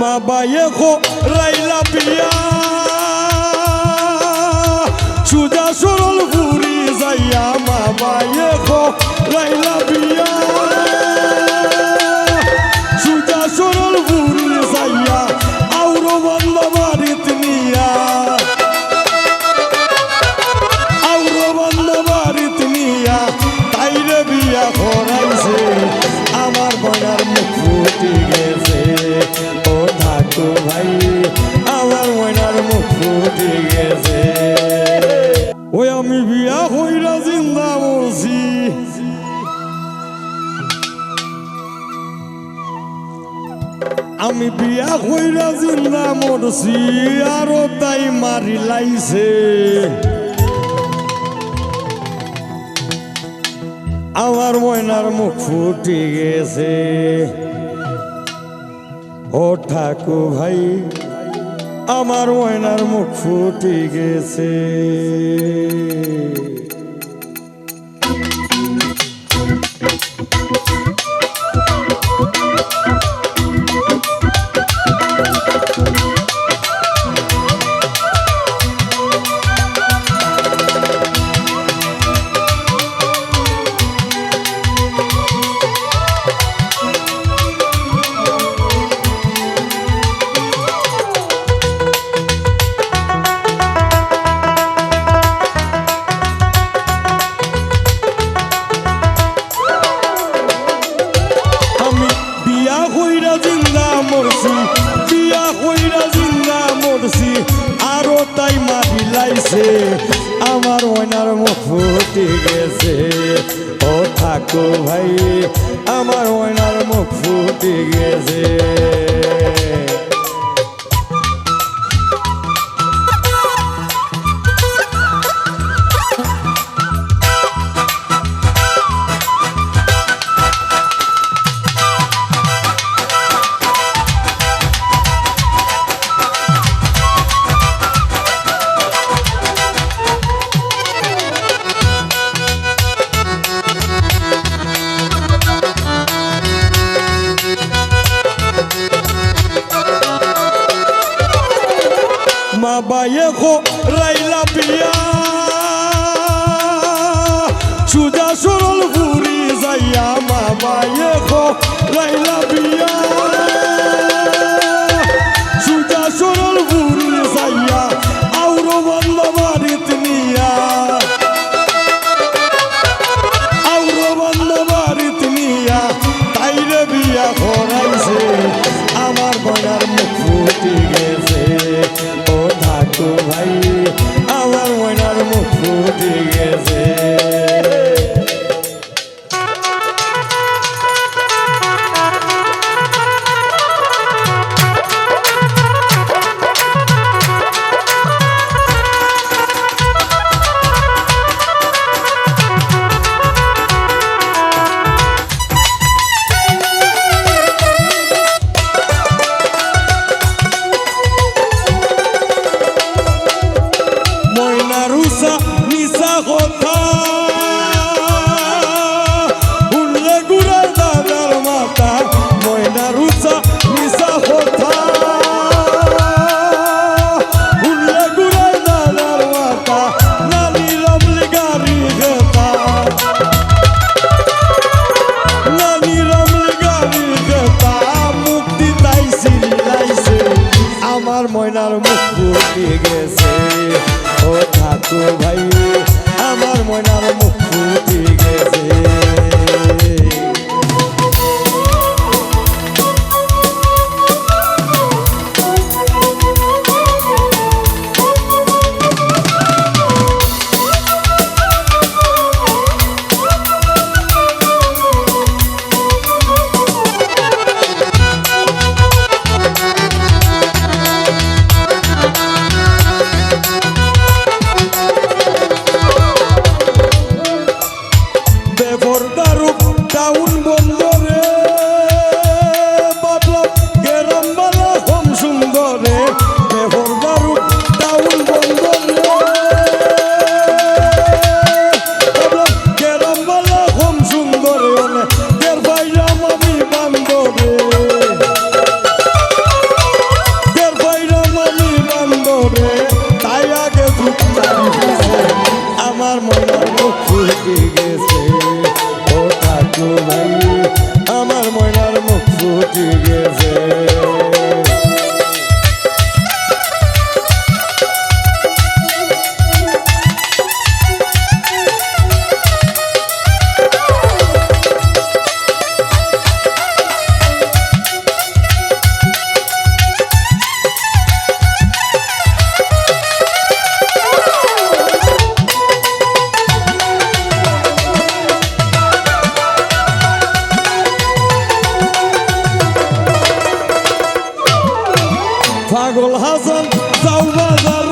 মা বাইয়ে খো রাইলা বিয়া আমি বিয়া হইরা জিন্দা মরছি, আরও তাই মারি লাইছে। আমার ময়নার মুখ ফুটি গেছে। ও ঠাকু ভাই আমার ময়নার মুখ ফুটি গেছে। বিয়া হইরা জিন্দা মরছি, বিয়া হইরা জিন্দা মরছি, আরও তাই মাটি লাইছে আমার ওনার মুখ ফুটে গেছে। ও থাকো ভাই, আমার ওনার মুখ ফুটে গেছে। মা বাইয়ে খো রাইলা বিয়া সুজা সরল পুরি যাইয়া মা বাইয়ে খো আমার মুখ ফুটে গেছে। ও ঠাকুর ভাই আমার ময়নার মুখ ফুটে গেছে। Daoud পাগল হাসান যাও বাজারো